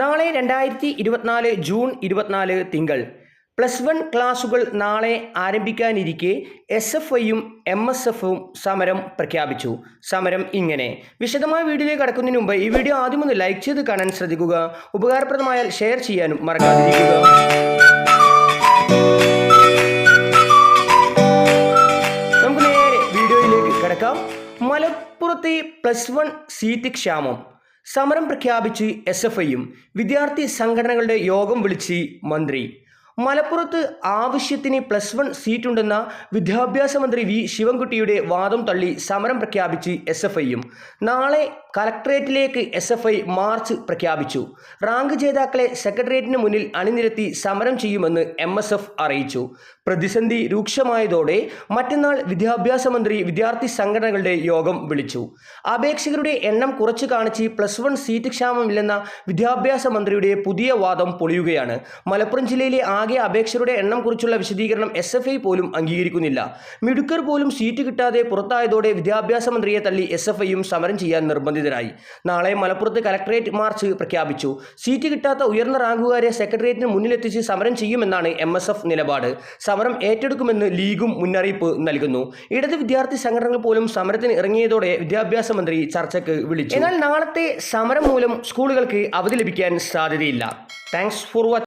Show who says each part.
Speaker 1: നാളെ രണ്ടായിരത്തി ഇരുപത്തിനാല് ജൂൺ ഇരുപത്തിനാല് തിങ്കൾ. പ്ലസ് വൺ ക്ലാസുകൾ നാളെ ആരംഭിക്കാനിരിക്കെ എസ് എഫ് ഐയും എം എസ് എഫും സമരം പ്രഖ്യാപിച്ചു. സമരം ഇങ്ങനെ. വിശദമായ വീഡിയോയിലേക്ക് കടക്കുന്നതിന് മുമ്പ് ഈ വീഡിയോ ആദ്യം ഒന്ന് ലൈക്ക് ചെയ്ത് കാണാൻ ശ്രദ്ധിക്കുക. ഉപകാരപ്രദമായാൽ ഷെയർ ചെയ്യാനും മറക്കാതിരിക്കുക. നമുക്ക് നേരെ വീഡിയോയിലേക്ക് കിടക്കാം. മലപ്പുറത്തെ പ്ലസ് വൺ സീറ്റ് ക്ഷാമം. സമരം പ്രഖ്യാപിച്ച് എസ് എഫ് ഐയും വിദ്യാർത്ഥി സംഘടനകളുടെ യോഗം വിളിച്ച് മന്ത്രി മലപ്പുറത്ത് ആവശ്യത്തിന് പ്ലസ് വൺ സീറ്റുണ്ടെന്ന വിദ്യാഭ്യാസ മന്ത്രി വി ശിവൻകുട്ടിയുടെ വാദം തള്ളി സമരം പ്രഖ്യാപിച്ച് എസ് എഫ് ഐയും നാളെ കലക്ട്രേറ്റിലേക്ക് എസ് എഫ് ഐ മാർച്ച് പ്രഖ്യാപിച്ചു. റാങ്ക് ജേതാക്കളെ സെക്രട്ടേറിയറ്റിന് മുന്നിൽ അണിനിരത്തി സമരം ചെയ്യുമെന്ന് എം എസ് എഫ് അറിയിച്ചു. പ്രതിസന്ധി രൂക്ഷമായതോടെ മറ്റന്നാൾ വിദ്യാഭ്യാസ മന്ത്രി വിദ്യാർത്ഥി സംഘടനകളുടെ യോഗം വിളിച്ചു. അപേക്ഷകരുടെ എണ്ണം കുറച്ചു കാണിച്ച് പ്ലസ് വൺ സീറ്റ് ക്ഷാമമില്ലെന്ന വിദ്യാഭ്യാസ മന്ത്രിയുടെ പുതിയ വാദം പൊളിയുകയാണ്. മലപ്പുറം ജില്ലയിലെ ആകെ അപേക്ഷകരുടെ എണ്ണം കുറിച്ചുള്ള വിശദീകരണം എസ് എഫ് ഐ പോലും അംഗീകരിക്കുന്നില്ല. മിടുക്കർ പോലും സീറ്റ് കിട്ടാതെ പുറത്തായതോടെ വിദ്യാഭ്യാസ മന്ത്രിയെ തള്ളി എസ് എഫ് ഐയും സമരം ചെയ്യാൻ നിർബന്ധിതരായി. നാളെ മലപ്പുറത്ത് കലക്ടറേറ്റ് മാർച്ച് പ്രഖ്യാപിച്ചു. സീറ്റ് കിട്ടാത്ത ഉയർന്ന റാങ്കുകാരെ സെക്രട്ടേറിയറ്റിന് മുന്നിലെത്തിച്ച് സമരം ചെയ്യുമെന്നാണ് എം എസ് എഫ് നിലപാട്. സമരം ഏറ്റെടുക്കുമെന്ന് ലീഗും മുന്നറിയിപ്പ് നൽകുന്നു. ഇടത് വിദ്യാർത്ഥി സംഘടനകൾ പോലും സമരത്തിന് ഇറങ്ങിയതോടെ വിദ്യാഭ്യാസ മന്ത്രി ചർച്ചയ്ക്ക് വിളിച്ചു. എന്നാൽ നാളത്തെ സമരം മൂലം സ്കൂളുകൾക്ക് അവധി ലഭിക്കാൻ സാധ്യതയില്ല. Thanks for watching